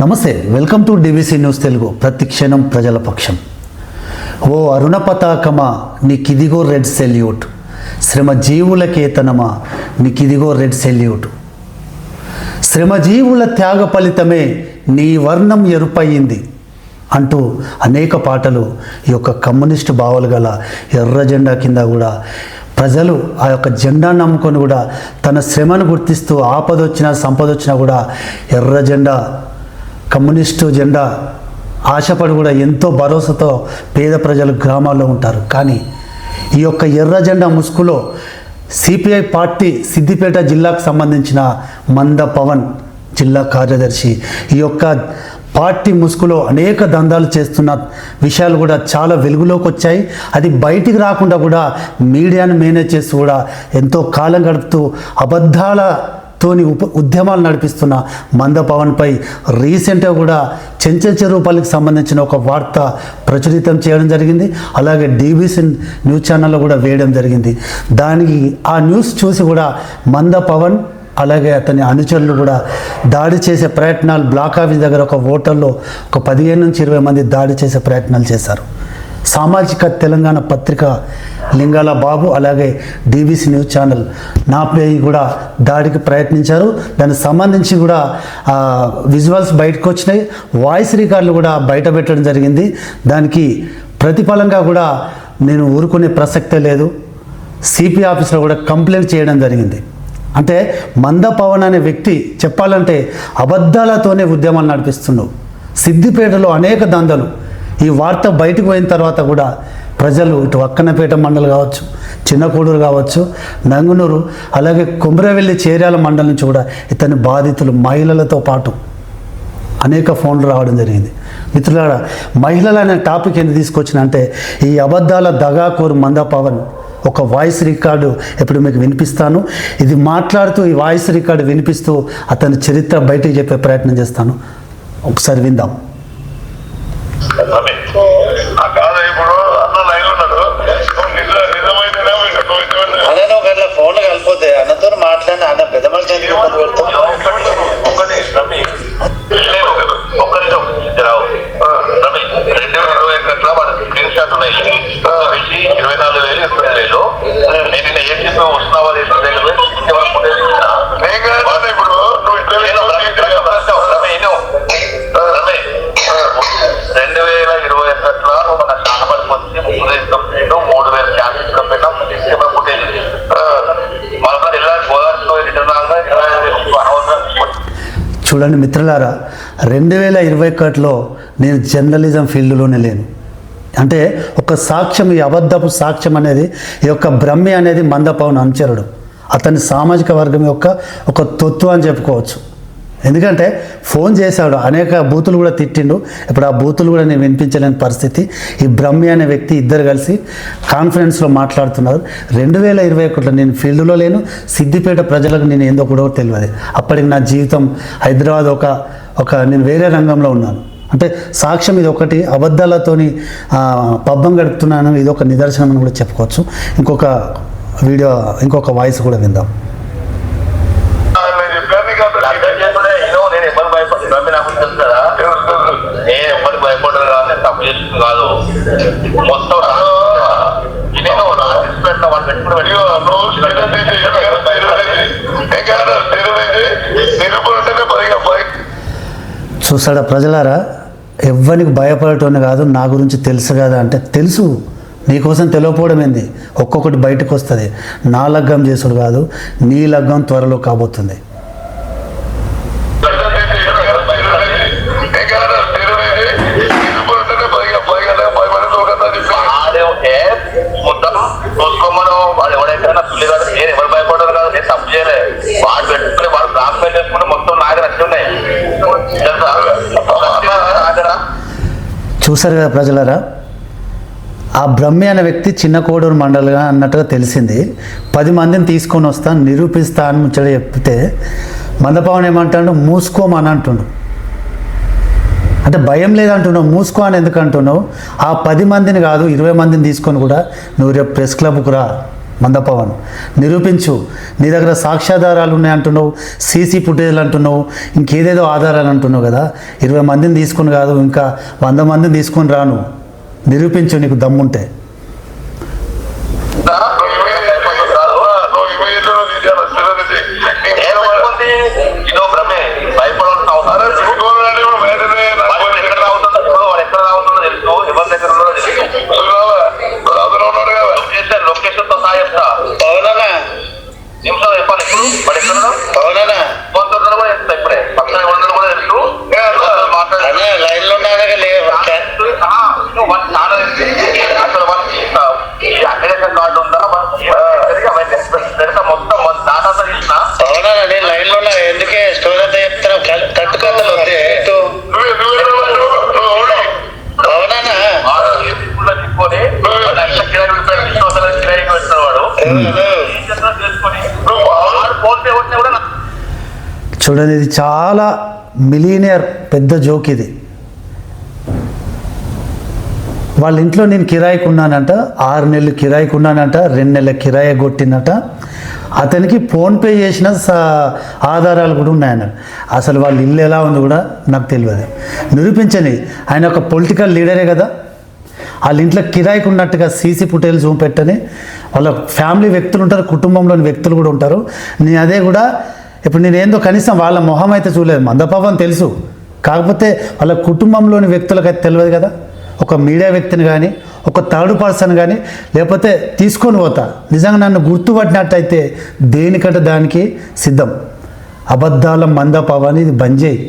నమస్తే welcome to DVC news Telugu. ప్రతి క్షణం ప్రజల పక్షం. ఓ అరుణ పతాకమా నీకిదిగో రెడ్ సెల్యూట్. శ్రమ జీవుల కేతనమా నీకిదిగో రెడ్ సెల్యూట్. శ్రమజీవుల త్యాగ ఫలితమే నీ వర్ణం ఎరుపయింది అంటూ అనేక పాటలు ఈ యొక్క కమ్యూనిస్టు భావాలు గల ఎర్ర జెండా కింద కూడా ప్రజలు ఆ యొక్క జెండాను నమ్ముకొని కూడా తన శ్రమను గుర్తిస్తూ ఆపద వచ్చినా సంపద వచ్చినా కూడా ఎర్ర జెండా కమ్యూనిస్టు జెండా ఆశపడి కూడా ఎంతో భరోసాతో పేద ప్రజలు గ్రామాల్లో ఉంటారు. కానీ ఈ యొక్క ఎర్ర జెండా ముసుగులో సిపిఐ పార్టీ సిద్దిపేట జిల్లాకు సంబంధించిన మంద పవన్ జిల్లా కార్యదర్శి ఈ యొక్క పార్టీ ముసుగులో అనేక దందాలు చేస్తున్న విషయాలు కూడా చాలా వెలుగులోకి వచ్చాయి. అది బయటికి రాకుండా కూడా మీడియాను మేనేజ్ చేస్తూ కూడా ఎంతో కాలం గడుపుతూ అబద్ధాల తోని ఉప ఉద్యమాలు నడిపిస్తున్న మంద పవన్పై రీసెంట్గా కూడా చెంచల్ చెరువుపల్లికి సంబంధించిన ఒక వార్త ప్రచురితం చేయడం జరిగింది. అలాగే డీబీసీ న్యూస్ ఛానల్లో కూడా వేయడం జరిగింది. దానికి ఆ న్యూస్ చూసి కూడా మంద పవన్ అలాగే అతని అనుచరులు కూడా దాడి చేసే ప్రయత్నాలు బ్లాక్ ఆఫీస్ దగ్గర ఒక హోటల్లో ఒక పదిహేను నుంచి ఇరవై మంది దాడి చేసే ప్రయత్నాలు చేశారు. సామాజిక తెలంగాణ పత్రిక లింగాల బాబు అలాగే డీబీసీ న్యూస్ ఛానల్ నాపై కూడా దాడికి ప్రయత్నించారు. దానికి సంబంధించి కూడా విజువల్స్ బయటకు వచ్చినాయి. వాయిస్ రికార్డులు కూడా బయట పెట్టడం జరిగింది. దానికి ప్రతిఫలంగా కూడా నేను ఊరుకునే ప్రసక్తే లేదు. సిపి ఆఫీస్లో కూడా కంప్లైంట్ చేయడం జరిగింది. అంటే మంద పవన్ అనే వ్యక్తి చెప్పాలంటే అబద్ధాలతోనే ఉద్యమాలు నడిపిస్తున్నావు సిద్దిపేటలో అనేక దందలు. ఈ వార్త బయటకు పోయిన తర్వాత కూడా ప్రజలు ఇటు అక్కనపేట మండలి కావచ్చు చిన్నకూడూరు కావచ్చు నంగునూరు అలాగే కుమ్రవెల్లి చేర్యాల మండలం నుంచి కూడా ఇతని బాధితులు మహిళలతో పాటు అనేక ఫోన్లు రావడం జరిగింది. మిత్రులారా మహిళలు అనే టాపిక్ ఎందుకు తీసుకొచ్చిన అంటే ఈ అబద్ధాల దగాకోరు మంద పవన్ ఒక వాయిస్ రికార్డు ఇప్పుడు మీకు వినిపిస్తాను. ఇది మాట్లాడుతూ ఈ వాయిస్ రికార్డు వినిపిస్తూ అతని చరిత్ర బయటకు చెప్పే ప్రయత్నం చేస్తాను. ఒకసారి విందాం. రమేష్, ఆ కాదు ఇప్పుడు అన్న లైన్ ఉన్నాడు. అదే నువ్వు గట్ల ఫోన్లు కలిపోతే అన్నతో మాట్లాడిన అన్న పెద్ద మనిషి ఎందుకు ఒక్కటి రమేష్. లేదు, ఒక్క రావు. ఆ, రమేష్, రెండు వేల ఇరవై ఒకటిలో మన స్క్రీన్ షాట్ ఉన్నాయి. ఇరవై నాలుగు వేలు ఇరవై వేలు నేను ఏం చెప్పి వస్తున్నావా? ఇప్పుడు నువ్వు చూడండి మిత్రులారా రెండు వేల ఇరవై ఒకటిలో నేను జర్నలిజం ఫీల్డ్లోనే లేను. అంటే ఒక సాక్ష్యం ఈ అబద్ధపు సాక్ష్యం అనేది ఈ యొక్క బ్రహ్మి అనేది మందపవన్ అనుచరుడు. అతని సామాజిక వర్గం యొక్క ఒక తత్వం అని చెప్పుకోవచ్చు. ఎందుకంటే ఫోన్ చేశాడు అనేక బూతులు కూడా తిట్టిండు. ఇప్పుడు ఆ బూతులు కూడా నేను వినిపించలేని పరిస్థితి. ఈ బ్రహ్మి అనే వ్యక్తి ఇద్దరు కలిసి కాన్ఫరెన్స్లో మాట్లాడుతున్నారు. రెండు వేల ఇరవై ఒకటిలో నేను ఫీల్డ్లో లేను. సిద్దిపేట ప్రజలకు నేను ఏందో కూడా తెలియదు. అప్పటికి నా జీవితం హైదరాబాద్ ఒక ఒక నేను వేరే రంగంలో ఉన్నాను. అంటే సాక్ష్యం ఇది ఒకటి అబద్ధాలతోని పబ్బం గడుపుతున్నాను. ఇది ఒక నిదర్శనం అని కూడా చెప్పుకోవచ్చు. ఇంకొక వీడియో ఇంకొక వాయిస్ కూడా విందాం నేను చెప్పాను నీకు అసలు అర్థం చేసుకునే ఏదో నేను ఎవరు భయపడి రమ్మి నాకు తెలుసు కదా నేను ఎవరు భయపడరు కాదు నేను తప్పు చేస్తుంది కాదు మొత్తం నేను రాసి పెట్టిన వాళ్ళు పెట్టుకుని ఇదిగో నువ్వు స్టేటస్ అయితే ఏం కాదు, ధైర్యం అయితే. ఏం కాదు, ధైర్యం అయితే చూసాడా ప్రజలారా? ఎవ్వరికి భయపడటం కాదు నా గురించి తెలుసు కదా అంటే తెలుసు. నీకోసం తెలియకపోవడం ఏంది? ఒక్కొక్కటి బయటకు వస్తుంది. నా లగ్గం చేసుడు కాదు నీ లగ్గం త్వరలో కాబోతుంది స్టేటస్ అయితే ఏం కాదు, ధైర్యం అయితే. ఏం కాదు, ధైర్యం అయితే నిరూపణ ఉంటేనే పైగా పైగా భయపడే దొరకదా చెప్పి ఆడే ఉంటే మొత్తం చూసుకోమను వాడు ఎవడైతే నా పిల్లి కాదు నేను ఎవరు భయపడరు కాదు నేను తప్పు చేయలే వాడు పెట్టుకుని వాడు బ్లాక్ మెయిల్ చేసుకుని మొత్తం నాకు నచ్చి ఉన్నాయి తెలుసా ఆగరా చూసారు కదా ప్రజలరా? ఆ బ్రహ్మి అనే వ్యక్తి చిన్న కోడూరు మండలిగా అన్నట్టుగా తెలిసింది. పది మందిని తీసుకొని వస్తాను నిరూపిస్తా అని ముచ్చట చెప్తే మందపావన్ ఏమంటాడు? మూసుకోమని అంటుండు. అంటే భయం లేదంటున్నావు మూసుకో అని ఎందుకు అంటున్నావు ఆ పది మందిని కాదు ఇరవై మందిని తీసుకొని కూడా నువ్వు రేపు ప్రెస్ క్లబ్కు రా. మందపవన్ నిరూపించు నీ దగ్గర సాక్ష్యాధారాలు ఉన్నాయి అంటున్నావు సీసీ ఫుటేజ్లు అంటున్నావు ఇంకేదేదో ఆధారాలు అంటున్నావు కదా ఇరవై మందిని తీసుకుని కాదు ఇంకా వంద మందిని తీసుకొని రాను నిరూపించు నీకు దమ్ముంటే. చూడండి ఇది చాలా మిలీనియర్ పెద్ద జోక్ ఇది. వాళ్ళ ఇంట్లో నేను కిరాయికి ఉన్నానంట ఆరు నెలలు కిరాయికి ఉన్నానంట రెండు నెలల కిరాయి కొట్టినట అతనికి ఫోన్పే చేసిన ఆధారాలు కూడా ఉన్నాయన్నాడు అసలు వాళ్ళ ఇల్లు ఎలా ఉంది కూడా నాకు తెలియదు. నిరూపించని ఆయన ఒక పొలిటికల్ లీడరే కదా. వాళ్ళ ఇంట్లో కిరాయికి ఉన్నట్టుగా సీసీ ఫుటేజ్ చూపెట్టని వాళ్ళ ఫ్యామిలీ వ్యక్తులు ఉంటారు కుటుంబంలోని వ్యక్తులు కూడా ఉంటారు. నేను అదే కూడా ఇప్పుడు నేను ఏందో కనీసం వాళ్ళ మొహం అయితే చూడలేదు. మందపాపం తెలుసు. కాకపోతే వాళ్ళ కుటుంబంలోని వ్యక్తులకైతే తెలియదు కదా. ఒక మీడియా వ్యక్తిని కానీ ఒక థర్డ్ పర్సన్ కానీ లేకపోతే తీసుకొని పోతా. నిజంగా నన్ను గుర్తుపట్టినట్టయితే దేనికంటే దానికి సిద్ధం? అబద్ధాల మందపావాన్ని ఇది బంద్ చేయి.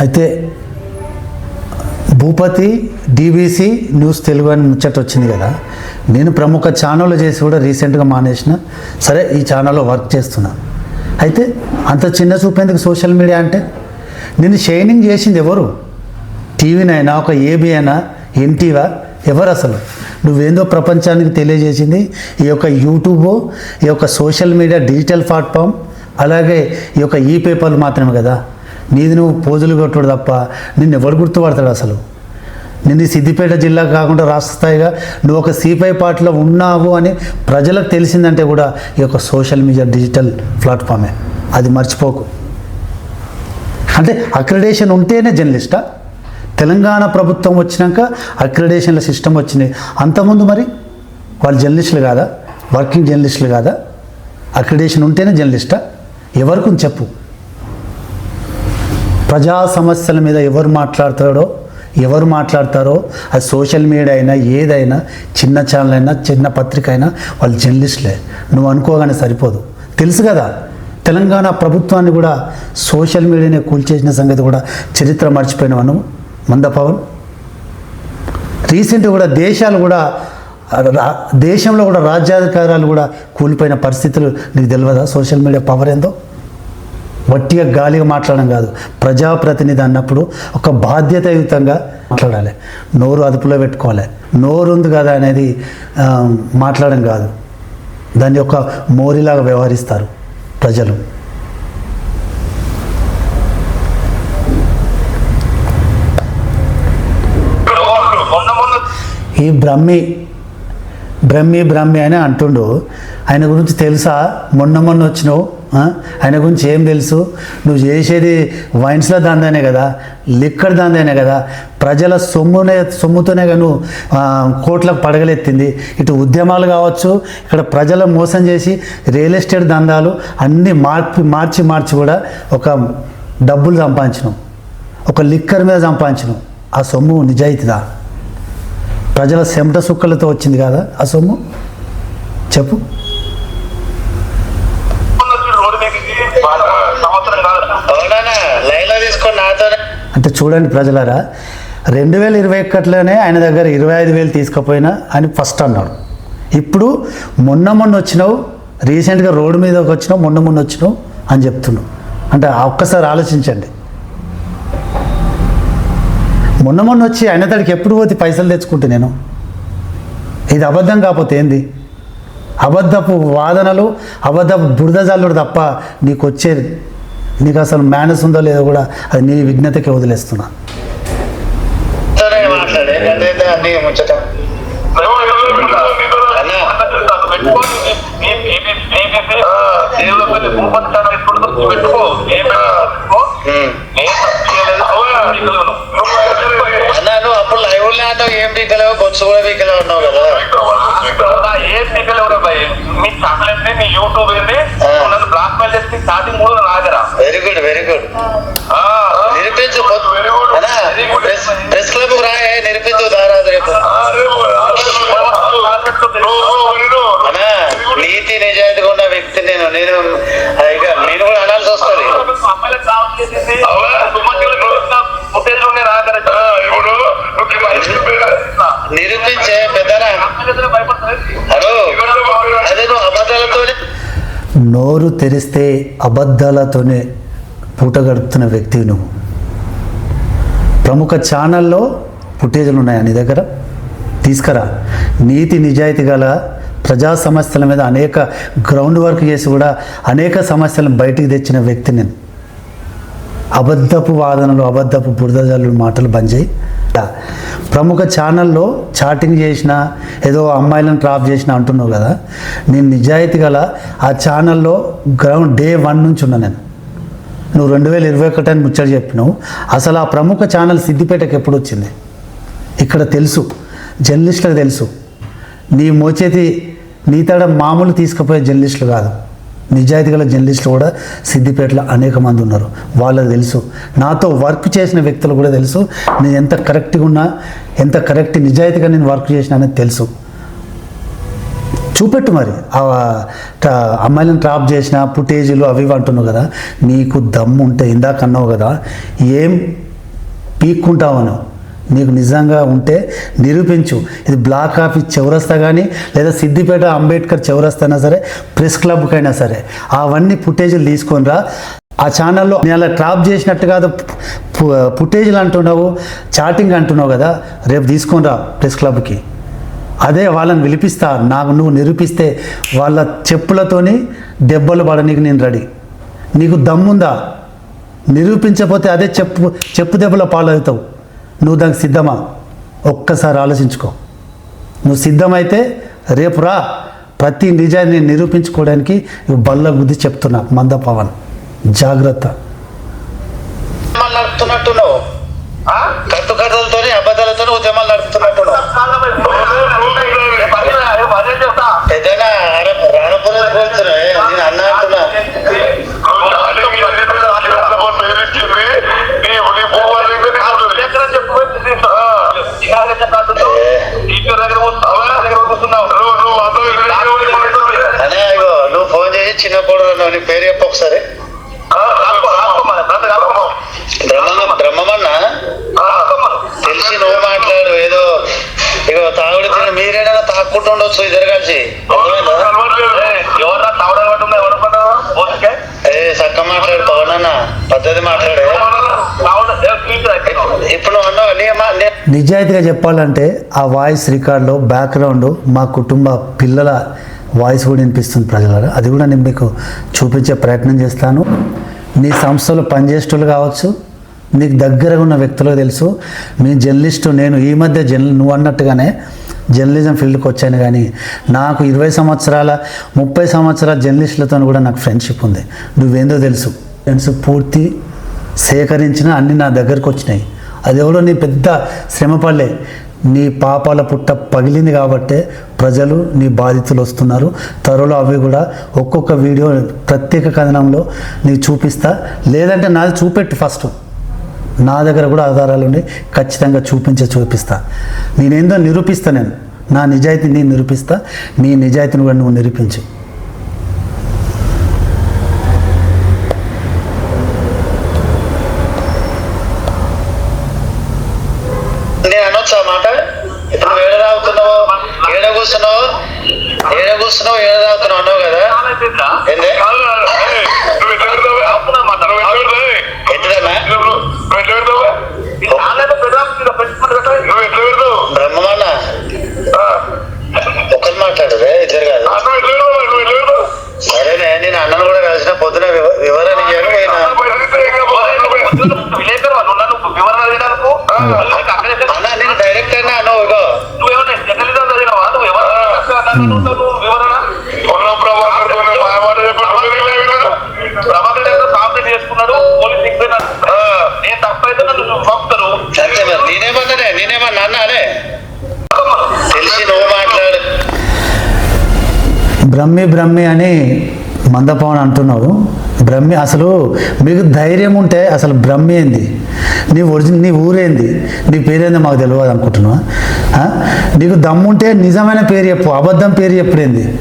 అయితే భూపతి డీబీసీ న్యూస్ తెలుగు అని ముచ్చట వచ్చింది కదా. నేను ప్రముఖ ఛానల్ చేసి కూడా రీసెంట్గా మానేసిన. సరే ఈ ఛానల్లో వర్క్ చేస్తున్నా. అయితే అంత చిన్న చూపేందుకు సోషల్ మీడియా అంటే? నేను షైనింగ్ చేసింది ఎవరు? టీవీనైనా ఒక ఏబీ అయినా ఎన్టీవా ఎవరు అసలు? నువ్వేందో ప్రపంచానికి తెలియజేసింది. ఈ యొక్క యూట్యూబ్ ఈ యొక్క సోషల్ మీడియా డిజిటల్ ప్లాట్ఫామ్ అలాగే ఈ యొక్క ఈ పేపర్లు మాత్రమే కదా? నీది నువ్వు పోజులు కొట్టుడు తప్ప నిన్ను ఎవరు గుర్తుపడతాడు అసలు? నేను ఈ సిద్దిపేట జిల్లా కాకుండా రాష్ట్ర స్థాయిగా నువ్వు ఒక సిపిఐ పార్టీలో ఉన్నావు అని ప్రజలకు తెలిసిందంటే కూడా ఈ యొక్క సోషల్ మీడియా డిజిటల్ ప్లాట్ఫామే. అది మర్చిపోకు. అంటే అక్రిడేషన్ ఉంటేనే జర్నలిస్టా? తెలంగాణ ప్రభుత్వం వచ్చినాక అక్రిడేషన్ల సిస్టమ్ వచ్చినాయి అంతకుముందు మరి వాళ్ళు జర్నలిస్టులు కాదా? వర్కింగ్ జర్నలిస్టులు కాదా? అక్రిడేషన్ ఉంటేనే జర్నలిస్టా? ఎవరికి చెప్పు. ప్రజా సమస్యల మీద ఎవరు మాట్లాడతాడో ఎవరు మాట్లాడతారో అది సోషల్ మీడియా అయినా ఏదైనా చిన్న ఛానల్ అయినా చిన్న పత్రిక అయినా వాళ్ళు జర్నలిస్టులే. నువ్వు అనుకోగానే సరిపోదు. తెలుసు కదా తెలంగాణ ప్రభుత్వాన్ని కూడా సోషల్ మీడియానే కూల్చేసిన సంగతి కూడా చరిత్ర మర్చిపోయిన మనం మంద పవన్? రీసెంట్ కూడా దేశాలు కూడా రా- దేశంలో కూడా రాజ్యాధికారాలు కూడా కూలిపోయిన పరిస్థితులు నీకు తెలియదా సోషల్ మీడియా పవర్ ఏందో? వట్టిగా గాలిగా మాట్లాడడం కాదు. ప్రజాప్రతినిధి అన్నప్పుడు ఒక బాధ్యతాయుతంగా మాట్లాడాలి. నోరు అదుపులో పెట్టుకోవాలి. నోరు ఉంది కదా అనేది మాట్లాడడం కాదు. దాన్ని ఒక మోరిలాగా వ్యవహరిస్తారు ప్రజలు. ఈ బ్రహ్మి బ్రహ్మి బ్రహ్మి అని అంటుండు. ఆయన గురించి తెలుసా? మొన్న మొన్న వచ్చినావు. ఆయన గురించి ఏం తెలుసు? నువ్వు చేసేది వైన్స్లో దాందానే కదా లిక్కర్ దాందానే కదా ప్రజల సొమ్మునే సొమ్ముతోనే నువ్వు కోట్లకు పడగలెత్తింది. ఇటు ఉద్యమాలు కావచ్చు ఇక్కడ ప్రజల మోసం చేసి రియల్ ఎస్టేట్ దందాలు అన్నీ మార్చి మార్చి మార్చి కూడా ఒక డబ్బులు సంపాదించినావు. ఒక లిక్కర్ మీద సంపాదించినావు. ఆ సొమ్ము నిజాయితీదా? ప్రజల చెమట సుక్కలతో వచ్చింది కదా ఆ సొమ్ము? చెప్పు మొన్న వచ్చి రోడ్డు మీదకి వాళ్ళ సంవత్సరం కాదు అవునా లైన్లో తీసుకొని నాతోనే అంటే చూడండి ప్రజలారా రెండు వేల ఇరవై ఒకటిలోనే ఆయన దగ్గర ఇరవై ఐదు వేలు తీసుకుపోయినా అని ఫస్ట్ అన్నాడు. ఇప్పుడు మొన్న మొన్న వచ్చినావు రీసెంట్గా రోడ్డు మీదకి వచ్చినావు మొన్న మొన్న వచ్చినావు అని చెప్తున్నావు. అంటే ఆ ఒక్కసారి ఆలోచించండి. మొన్న మొన్న వచ్చి ఆయన తడికి ఎప్పుడు పోతే పైసలు తెచ్చుకుంటే నేను? ఇది అబద్ధం కాకపోతే ఏంది? అబద్ధపు వాదనలు అబద్ధపు బురద జల్లుడు తప్ప నీకు వచ్చేది నీకు అసలు మేనస్ ఉందో లేదో కూడా అది నీ విఘ్నతకి వదిలేస్తున్నా. పెట్టుకో? నీ నువ్వు అప్పుడు లైవ్ లేదో ఏం పీకలేవు బొచ్చు కూడా పీకలేవు అన్నావు కదా. ఏం పీకలేవు భయ్ మీ ఛానల్ ఏంటి మీ యూట్యూబ్ ఏంటి నన్ను బ్లాక్ మెయిల్ చేసి స్టార్టింగ్ కూడా రాగరా వెరీ గుడ్ వెరీ గుడ్ నిరూపించు పొద్దు- అన్నా ప్రెస్ ప్రెస్ క్లబ్ రాయే నిరూపించు దారాదు రేపు. అన్నా నీతి నిజాయితీగా ఉన్న వ్యక్తి నేను నేను నోరు తెరిస్తే అబద్ధాలతోనే పూట గడుపుతున్న వ్యక్తివి నువ్వు. ప్రముఖ ఛానల్లో ఫుటేజ్లు ఉన్నాయా నీ దగ్గర? తీసుకురా. నీతి నిజాయితీ గల ప్రజా సమస్యల మీద అనేక గ్రౌండ్ వర్క్ చేసి కూడా అనేక సమస్యలను బయటికి తెచ్చిన వ్యక్తి నేను. అబద్ధపు వాదనలు అబద్ధపు బురదజల్లు మాటలు బంద్ చేయి ప్రముఖ ఛానల్లో చాటింగ్ చేసిన ఏదో అమ్మాయిలను ట్రాప్ చేసిన అంటున్నావు కదా? నేను నిజాయితీ గల ఆ ఛానల్లో గ్రౌండ్ డే వన్ నుంచి ఉన్నా నేను. నువ్వు రెండు వేల ఇరవై ఒకటి అని ముచ్చట చెప్పినావు. అసలు ఆ ప్రముఖ ఛానల్ సిద్దిపేటకు ఎప్పుడు వచ్చింది? ఇక్కడ తెలుసు. జర్నలిస్టులకు తెలుసు. నీ మోచేతి నీ తడ మామూలు తీసుకుపోయే జర్నలిస్టులు కాదు. నిజాయితీ గల జర్నలిస్టులు కూడా సిద్దిపేటలో అనేక మంది ఉన్నారు. వాళ్ళకి తెలుసు. నాతో వర్క్ చేసిన వ్యక్తులు కూడా తెలుసు. నేను ఎంత కరెక్ట్గా ఉన్నా ఎంత కరెక్ట్ నిజాయితీగా నేను వర్క్ చేసిన అనేది తెలుసు. చూపెట్టు మరి. ఆ అమ్మాయిలను ట్రాప్ చేసిన ఫుటేజీలు అవి ఇవి అంటున్నావు కదా. నీకు దమ్ము ఉంటే ఇందాక అన్నావు కదా ఏం పీక్కుంటావను నీకు నిజంగా ఉంటే నిరూపించు. ఇది బ్లాక్ ఆఫీస్ చౌరస్తా కానీ లేదా సిద్దిపేట అంబేద్కర్ చౌరస్తా అయినా సరే ప్రెస్ క్లబ్కైనా సరే అవన్నీ ఫుటేజీలు తీసుకొని రా. ఆ ఛానల్లో నేను అలా ట్రాప్ చేసినట్టు కాదు ఫుటేజ్లు అంటున్నావు చాటింగ్ అంటున్నావు కదా రేపు తీసుకొని రా ప్రెస్ క్లబ్కి. అదే వాళ్ళని పిలిపిస్తా నాకు నువ్వు నిరూపిస్తే వాళ్ళ చెప్పులతోని దెబ్బలు పడనీకి నేను రెడీ. నీకు దమ్ముందా? నిరూపించకపోతే అదే చెప్పు చెప్పు దెబ్బల పాలవుతావు. నువ్వు దానికి సిద్ధమా? ఒక్కసారి ఆలోచించుకో. నువ్వు సిద్ధమైతే రేపు రా. ప్రతి నిజాన్ని నిరూపించుకోవడానికి బల్ల బుద్ధి చెప్తున్నా. మంద పవన్ జాగ్రత్త నడుపుతున్నట్టున్నావు కట్టు కథలతో అబద్ధాలతో ఉద్యమాలు నడుపుతున్నట్టున్నావు ఏదైనా రానపురం కోరుతున్నా నేను అన్న అంటున్నా అనే ఇగో నువ్వు ఫోన్ చేసి చిన్న కూడా నీ పేరు చెప్పు ఒకసారి బ్రహ్మ బ్రహ్మమన్నా తెలిసి నువ్వు మాట్లాడు ఏదో ఇగో తాగుడు తిన మీరేనా తాక్కుంటూ ఉండొచ్చు ఇద్దరు కలిసి అర్థమైందా? ఎవరా తావడం పట్టుందా ఎవరు పడ్డావా బోసుకే ఏ చక్క మాట్లాడు పవన్ అన్న పద్ధతి మాట్లాడే ఇప్పుడు నువ్వు అన్నావు నీ మా- నీ- నిజాయితీగా చెప్పాలంటే ఆ వాయిస్ రికార్డులో బ్యాక్గ్రౌండ్ మా కుటుంబ పిల్లల వాయిస్ కూడా వినిపిస్తుంది ప్రజల అది కూడా నేను మీకు చూపించే ప్రయత్నం చేస్తాను. నీ సంస్థలో పనిచేసేటోళ్ళు కావచ్చు నీకు దగ్గరగా ఉన్న వ్యక్తులకు తెలుసు మీ జర్నలిస్టు నేను ఈ మధ్య జర్న నువ్వు అన్నట్టుగానే జర్నలిజం ఫీల్డ్కి వచ్చాను కానీ నాకు ఇరవై సంవత్సరాల ముప్పై సంవత్సరాల జర్నలిస్టులతో కూడా నాకు ఫ్రెండ్షిప్ ఉంది. నువ్వేందో తెలుసు. ఫ్రెండ్స్ పూర్తి సేకరించిన అన్ని నా దగ్గరకు వచ్చినాయి. అది ఎవరో నీ పెద్ద శ్రమపడలే. నీ పాపాల పుట్ట పగిలింది కాబట్టే ప్రజలు నీ బాధితులు వస్తున్నారు. త్వరలో అవి కూడా ఒక్కొక్క వీడియో ప్రత్యేక కథనంలో నీకు చూపిస్తా. లేదంటే నాది చూపెట్టు ఫస్ట్. నా దగ్గర కూడా ఆధారాలు ఉండి ఖచ్చితంగా చూపించే చూపిస్తా. నేనేందో నిరూపిస్తా నేను. నా నిజాయితీని నేను నిరూపిస్తా. నీ నిజాయితీని కూడా నువ్వు నిరూపించు. ఏంది? బ్రహ్మి బ్రహ్మి అని మందపవన్ అంటున్నావు. బ్రహ్మి అసలు మీకు ధైర్యం ఉంటే అసలు బ్రహ్మి ఏంది? నీ ఒరిజినల్ నీ ఊరేంది? నీ పేరేందో మాకు తెలియదు అనుకుంటున్నావా? నీకు దమ్ముంటే నిజమైన పేరు చెప్పు అబద్ధం పేరు చెప్పుడేంది?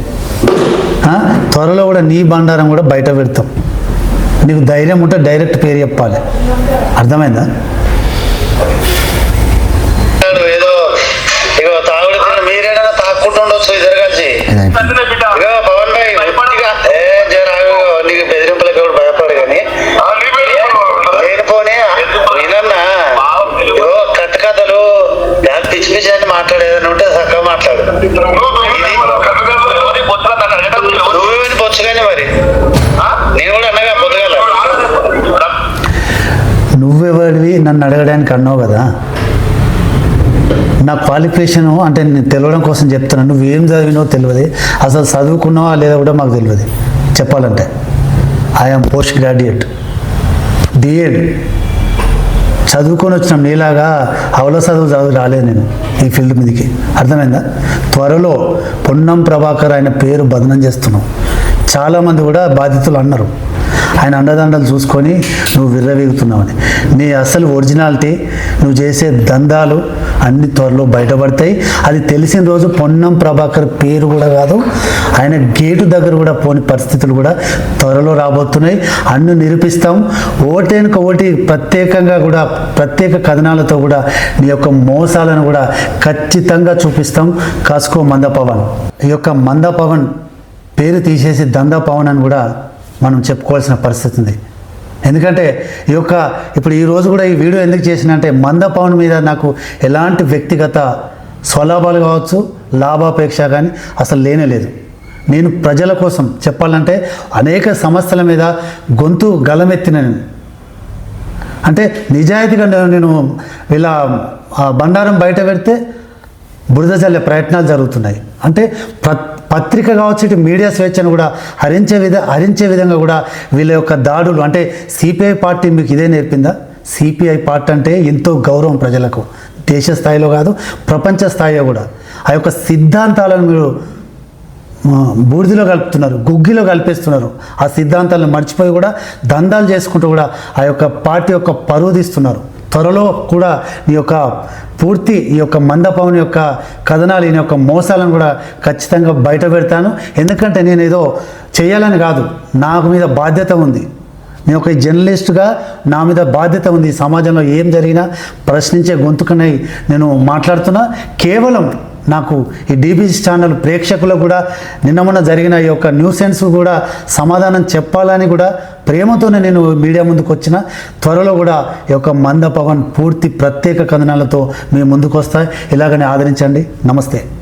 ఆ? త్వరలో కూడా నీ బండారం కూడా బయట పెడతాం. నీకు ధైర్యం ఉంటే డైరెక్ట్ పేరు చెప్పాలి. అర్థమైందా? ఏదో తాగుడు మీరేనా తాక్కుంటూ ఉండొచ్చు ఇద్దరు కలిసి? మాట్లాడేదని ఉంటే చక్కగా మాట్లాడు. నువ్వు నువ్వు కట్టుకోవాలి. నీ బొత్తులో నన్ను అడగడం లేదు. నువ్వేమి పొచ్చు కానీ మరి? నేను కూడా అన్నగా పొద్దుగల నువ్వెవడివి నన్ను అడగడానికి అన్నావు కదా. నా క్వాలిఫికేషను అంటే నేను తెలవడం కోసం చెప్తున్నాను నువ్వేం చదివినో తెలియదు అసలు చదువుకున్నావా లేదా కూడా మాకు తెలియదు చెప్పాలంటే. ఐఎమ్ పోస్ట్ గ్రాడ్యుయేట్ డిఎడ్ చదువుకొని వచ్చిన. నీలాగా అవల చదువు చదువు రాలేదు నేను ఈ ఫీల్డ్ మీదకి. అర్థమైందా? త్వరలో పొన్నం ప్రభాకర్ ఆయన పేరు బదనం చేస్తున్నాం. చాలామంది కూడా బాధితులు అన్నారు. ఆయన అండదండలు చూసుకొని నువ్వు విర్రవీగుతున్నావని. నీ అసలు ఒరిజినాలిటీ నువ్వు చేసే దందాలు అన్ని త్వరలో బయటపడతాయి. అది తెలిసిన రోజు పొన్నం ప్రభాకర్ పేరు కూడా కాదు ఆయన గేటు దగ్గర కూడా పోని పరిస్థితులు కూడా త్వరలో రాబోతున్నాయి. అన్ను నిరూపిస్తాం. ఓటేనుక ఓటి ప్రత్యేకంగా కూడా ప్రత్యేక కథనాలతో కూడా నీ యొక్క మోసాలను కూడా ఖచ్చితంగా చూపిస్తాం. కాసుకో మంద పవన్ ఈ యొక్క మంద పవన్ పేరు తీసేసి దందా పవన్ అని కూడా మనం చెప్పుకోవాల్సిన పరిస్థితి ఉంది. ఎందుకంటే ఈ యొక్క ఇప్పుడు ఈ రోజు కూడా ఈ వీడియో ఎందుకు చేసిన అంటే మంద పవన్ మీద నాకు ఎలాంటి వ్యక్తిగత స్వలాభాలు కావచ్చు లాభాపేక్ష కానీ అసలు లేనే లేదు. నేను ప్రజల కోసం చెప్పాలంటే అనేక సమస్యల మీద గొంతు గలమెత్తిన నేను. అంటే నిజాయితీగా నేను- నేను ఇలా ఆ బండారం బయట పెడితే బురద చల్లే ప్రయత్నాలు జరుగుతున్నాయి. అంటే ప్ర పత్రిక కావచ్చు ఇటు మీడియా స్వేచ్ఛను కూడా హరించే విధ హరించే విధంగా కూడా వీళ్ళ యొక్క దాడులు అంటే సిపిఐ పార్టీ మీకు ఇదే నేర్పిందా? సిపిఐ పార్టీ అంటే ఎంతో గౌరవం ప్రజలకు. దేశ స్థాయిలో కాదు ప్రపంచ స్థాయిలో కూడా. ఆ యొక్క సిద్ధాంతాలను మీరు బూడిదిలో బూడిదలో కలుపుతున్నారు గుగ్గిలో కలిపేస్తున్నారు. ఆ సిద్ధాంతాలను మర్చిపోయి కూడా దందాలు చేసుకుంటూ కూడా ఆ యొక్క పార్టీ యొక్క పరువు తీస్తున్నారు. త్వరలో కూడా నీ యొక్క పూర్తి ఈ యొక్క మందపవన్ యొక్క కథనాలు ఈయన యొక్క మోసాలను కూడా ఖచ్చితంగా బయట పెడతాను. ఎందుకంటే నేను ఏదో చేయాలని కాదు. నాకు మీద బాధ్యత ఉంది. నేను ఒక జర్నలిస్టుగా నా మీద బాధ్యత ఉంది. సమాజంలో ఏం జరిగినా ప్రశ్నించే గొంతుకనై నేను మాట్లాడుతున్నా. కేవలం నాకు ఈ డీబీసీ ఛానల్ ప్రేక్షకులకు కూడా నిన్న మొన్న జరిగిన ఈ యొక్క న్యూసెన్స్ కూడా సమాధానం చెప్పాలని కూడా ప్రేమతోనే నేను మీడియా ముందుకు వచ్చిన. త్వరలో కూడా ఈ యొక్క మంద పవన్ పూర్తి ప్రత్యేక కథనాలతో మీ ముందుకు వస్తాయి. ఇలాగనే ఆదరించండి. నమస్తే.